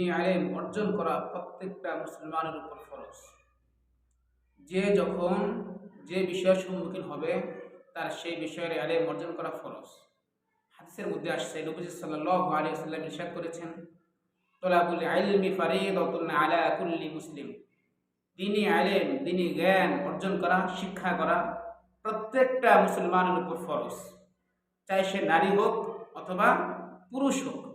দিনী আলেম অর্জন করা প্রত্যেকটা মুসলমানের উপর ফরজ। যে যখন যে বিষয়ের সম্মুখীন হবে, তার সেই বিষয়ের আলেম অর্জন করা ফরজ। হাদিসের মধ্যে আসছে নবীজি সাল্লাল্লাহু আলাইহি ওয়াসাল্লাম ইরশাদ করেছেন, তলাবুল ইলমি ফারিদাতুন আলা কুল্লি মুসলিম। দিনী আলেম, দিনী জ্ঞান অর্জন করা, শিক্ষা করা প্রত্যেকটা মুসলমানের উপর ফরজ। চাই সে নারী হোক অথবা পুরুষ হোক।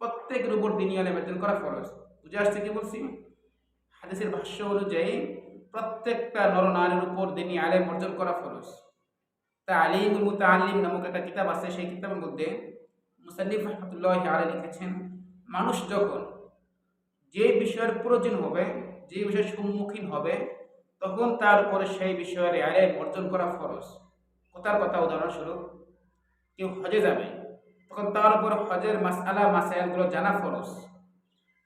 প্রত্যেকের উপর দিনী আলেম করা ফরজ। বুঝে আসছে কি বলছি? হাদিসের ভাষ্য অনুযায়ী প্রত্যেকটা নরনারীর উপর দিনী আলেম অর্জন করা ফরজ। তা আলিম মুতাআল্লিম নামক একটা কিতাব আছে, সেই কিতাবের মধ্যে মুসান্নিফ রহমতুল্লাহ আলী লিখেছেন, মানুষ যখন যে বিষয়ের প্রয়োজন হবে, যে বিষয়ের সম্মুখীন হবে, তখন তার উপরে সেই বিষয়ের আলেম অর্জন করা ফরজ। কোথার কথা উদাহরণস্বরূপ, কেউ হজে যাবে তখন তার উপর হজের মাসালা মাসাইলগুলো জানা ফরজ।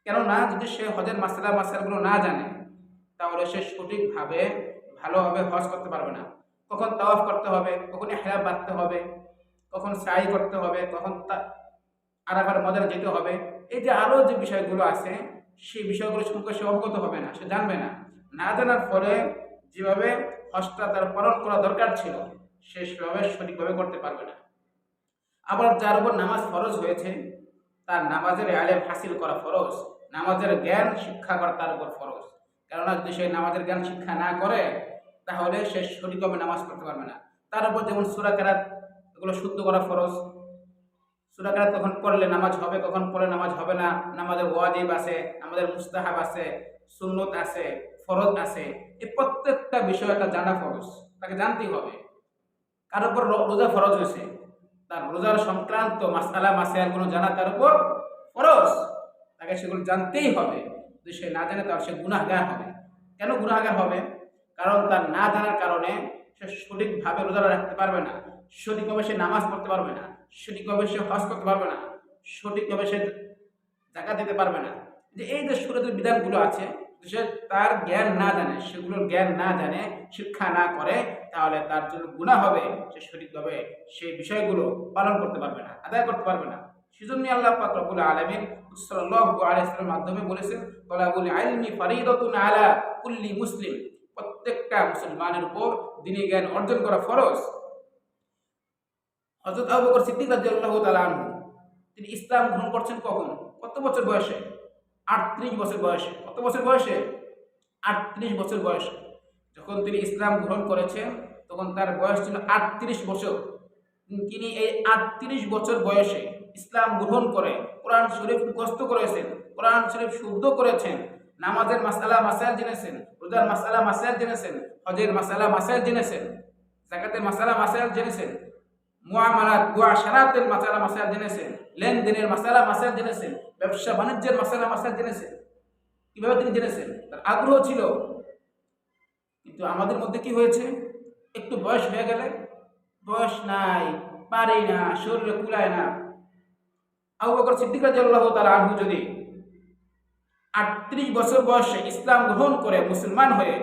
কেননা যদি সে হজের মাসালা মাসাইলগুলো না জানে, তাহলে সে সঠিকভাবে, ভালোভাবে হজ করতে পারবে না। কখন তাওয়াফ করতে হবে, কখন হেরাব বাঁধতে হবে, কখন সাই করতে হবে, কখন আরাফার মজার যেতে হবে, এই যে আরও যে বিষয়গুলো আছে, সেই বিষয়গুলো সম্পর্কে সে অবগত হবে না, সে জানবে না। না জানার ফলে যেভাবে হজটা তার পালন করা দরকার ছিল, সে সেভাবে সঠিকভাবে করতে পারবে না। আবার যার উপর নামাজ ফরজ হয়েছে, তার নামাজের আলেম হাসিল করা ফরজ, নামাজের জ্ঞান শিক্ষা করা তার উপর ফরজ। কেননা যদি সে নামাজের জ্ঞান শিক্ষা না করে, তাহলে সে সঠিকভাবে নামাজ পড়তে পারবে না। তার উপর যেমন সুরা কেরাত, এগুলো শুদ্ধ করা ফরজ। সুরা কেরাত কখন পড়লে নামাজ হবে, কখন পড়লে নামাজ হবে না, নামাজের ওয়াজিব আছে আমাদের মুস্তাহাব আছে, সুন্নত আছে, ফরজ আছে এই প্রত্যেকটা বিষয় একটা জানা ফরজ, তাকে জানতেই হবে। কার উপর রোজা ফরজ হয়েছে তার রোজার সংক্রান্ত মাসালা কোনো জানা তার উপর ফরজ, তাকে সেগুলো জানতেই হবে। যদি সে না জানে, তাহলে সে গুনাহগার হবে। কেন গুনাহগার হবে? কারণ তার না জানার কারণে সে সঠিকভাবে রোজা রাখতে পারবে না। সঠিকভাবে সে নামাজ পড়তে পারবে না। সঠিকভাবে সে হজ করতে পারবে না। সঠিকভাবে সে জাকাত দিতে পারবে না। যে এই যে সুরতের বিধানগুলো আছে সে তার জ্ঞান না জানে, সেগুলোর জ্ঞান না জানে, শিক্ষা না করে তাহলে তার জন্য গুণা হবে, সে সঠিকভাবে সেই বিষয়গুলো পালন করতে পারবে না, আদায় করতে পারবে না। সেজন্য আল্লাহ পাক রব্বুল আলামিন মাধ্যমে বলেছেন তলাবুল ইলমি ফারিদাতুন আলা কুল্লি মুসলিম। প্রত্যেকটা মুসলমানের উপর দিনী জ্ঞান অর্জন করা ফরজ। হযরত আবু সিদ্দিক রাদিয়াল্লাহু তিনি ইসলাম গ্রহণ করছেন কখন? কত বছর বয়সে? আটত্রিশ বছর বয়সে। কত বছর বয়সে? আটত্রিশ বছর বয়সে। যখন তিনি ইসলাম গ্রহণ করেছেন, তখন তার বয়স ছিল আটত্রিশ বছর। তিনি এই আটত্রিশ বছর বয়সে ইসলাম গ্রহণ করে, কোরআন শরীফ মুখস্থ করেছেন, কোরআন শরীফ শুদ্ধ করেছেন, নামাজের মাসালা মাসাইল জেনেছেন, রোজার মাসালা মাসাইল জেনেছেন, হজের মাসালা মাসাইল জেনেছেন, জাকাতের মাসালা মাসাইল জেনেছেন, মুআমালাত মুআশারাতের মাসালা মাসাইল জেনেছেন, লেনদেনের মাসালা মাসাইল জেনেছেন, ব্যবসা বাণিজ্যের মাসালা মাসাইল জেনেছেন। কীভাবে তিনি জেনেছেন? তার আগ্রহ ছিল কিন্তু আমাদের মধ্যে কি হয়েছে? একটু বয়স হয়ে গেলে বয়স নাই, পারি না, শরীরে কুলায় না। আবু বকর সিদ্দিক রাদিয়াল্লাহু তাআলা আনহু যদি আটত্রিশ বছর বয়সে ইসলাম গ্রহণ করে মুসলমান হয়ে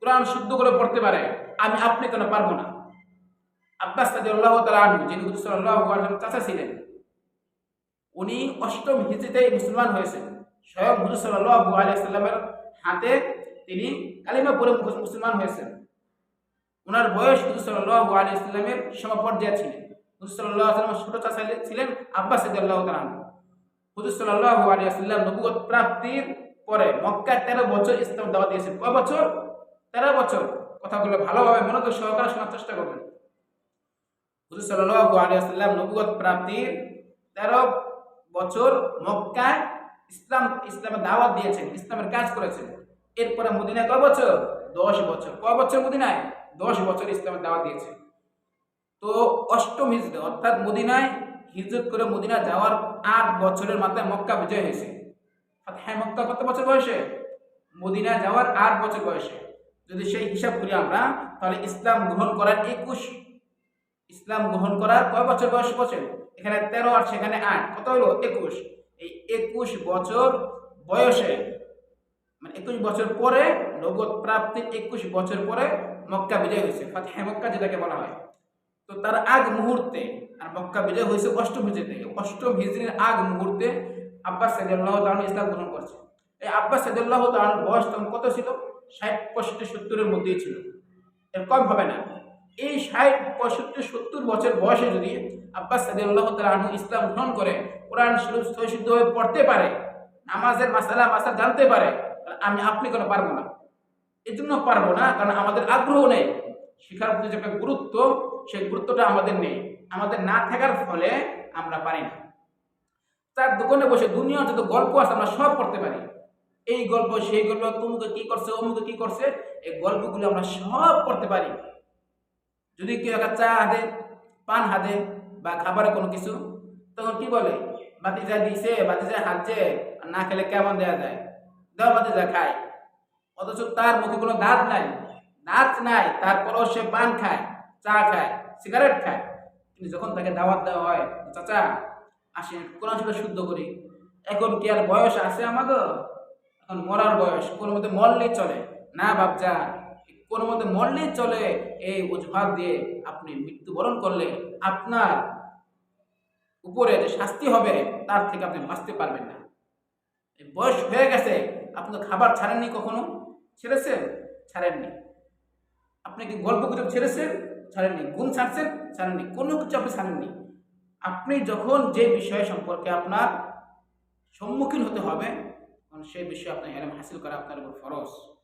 কোরআন শুদ্ধ করে পড়তে পারে, আমি আপনি কেন পারব না? আব্বাস রাদিয়াল্লাহু তাআলা আনহু, যিনি হুজুর সাল্লাল্লাহু আলাইহি চাচা ছিলেন, উনি অষ্টম হিজরিতে মুসলমান হয়েছেন। স্বয়ং হুজুর সাল্লাল্লাহু আলাইহি সাল্লামের হাতে তিনি কালিমা পড়ে মুসলমান হয়েছেন। ওনার বয়স হুজুর সাল্লাল্লাহু আলাইহি সাল্লামের সমপর্যায়ে ছিলেন হুজুর ছোট চাচা ছিলেন আব্বাস রাদিয়াল্লাহু তাআলা আনহু। হুজুর সাল্লাল্লাহু আলাইহি সাল্লাম নবুয়ত প্রাপ্তির পরে মক্কায় তেরো বছর ইসলাম দাওয়াত দিয়েছেন। কয় বছর? তেরো বছর। কথাগুলো ভালোভাবে মনোযোগ সহকারে শোনার চেষ্টা করবেন। হুজুর সাল্লাল্লাহু আলাইহি সাল্লাম নবুয়ত প্রাপ্তির তেরো বছর মক্কায় ইসলাম ইসলামের দাওয়াত দিয়েছেন, ইসলামের কাজ করেছেন। এরপরে মদিনায় কয় বছর? দশ বছর। কয় বছর মদিনায়? দশ বছর ইসলামের দাওয়াত দিয়েছে। তো অষ্টম হিজরত অর্থাৎ মদিনায় হিজরত করে মদিনা যাওয়ার আট বছরের মাথায় মক্কা বিজয় হয়েছে। হ্যাঁ মক্কা কত বছর বয়সে? মদিনা যাওয়ার আট বছর বয়সে। যদি সেই হিসাব করি আমরা, তাহলে ইসলাম গ্রহণ করার একুশ। ইসলাম গ্রহণ করার কয় বছর বয়স বছর এখানে তেরো আর সেখানে আট। কত হলো? একুশ। এই একুশ বছর বয়সে মানে একুশ বছর পরে নগদ প্রাপ্তির একুশ বছর পরে মক্কা বিজয় হয়েছে। ফাতহে মক্কা যেটাকে বলা হয়। তো তার আগ মুহূর্তে, আর মক্কা বিজয় হয়েছে অষ্টম হিজড়িতে। অষ্টম হিজড়ির আগ মুহূর্তে আব্বাস সাইদুল্লাহ তালন ইসলাম গ্রহণ করছে। এই আব্বাস সাইদুল্লাহ তালন বয়স তখন কত ছিল? ষাট, পঁয়ষট্টি, সত্তরের মধ্যেই ছিল। এর কম হবে না। এই ষাট, পঁয়ষট্টি, সত্তর বছর বয়সে যদি আব্বাস সাদিউল্লাহ তালু ইসলাম গ্রহণ করে, কোরআন শরীফ হয়ে পড়তে পারে, নামাজের মাসালা মাসা জানতে পারে তাহলে আমি, আপনি কেন পারব না। এই জন্য পারব না, কারণ আমাদের আগ্রহ নেই। শিক্ষার প্রতি যে গুরুত্ব, সেই গুরুত্বটা আমাদের নেই। আমাদের না থাকার ফলে আমরা পারি না। তার দোকানে বসে দুনিয়ার যত গল্প আছে আমরা সব পড়তে পারি। এই গল্প, সেই গল্প তমুকে কি করছে, অমুকে কি করছে, এই গল্পগুলো আমরা সব পড়তে পারি। যদি কেউ একটা চা হাতে, পান হাতে বা খাবারে কোনো কিছু, তখন কি বলে? বাতিজা দিছে বাতিজা হাঁটছে, আর না খেলে কেমন দেওয়া যায়? দেওয়া বাতিজা খায় অথচ তার মুখে কোনো দাঁত নাই। নাচ নাই, তারপরেও সে পান খায়, চা খায়, সিগারেট খায়। কিন্তু যখন তাকে দাওয়াত দেওয়া হয়, চাচা, আসেন, কোরআন শরীফ শুদ্ধ করি। এখন কি আর বয়স আছে আমাকে এখন মরার বয়স, কোনো মতে মরলেই চলে। না, বাপজা, কোনো মতে মরলেই চলে। এই অজুহাত দিয়ে আপনি মৃত্যুবরণ করলে আপনার উপরে যে শাস্তি হবে, তার থেকে আপনি বাঁচতে পারবেন না। বয়স হয়ে গেছে আপনি খাবার ছাড়েননি কখনো? ছেড়েছেন? ছাড়েননি। আপনি কি গল্প গুজব ছেড়েছেন? ছাড়েননি। গুণ ছাড়ছেন? ছাড়েননি। কোনো কিছু আপনি ছাড়েননি। আপনি যখন যে বিষয় সম্পর্কে আপনার সম্মুখীন হতে হবে, তখন সেই বিষয়ে আপনার হাসিল করা আপনার উপর ফরজ।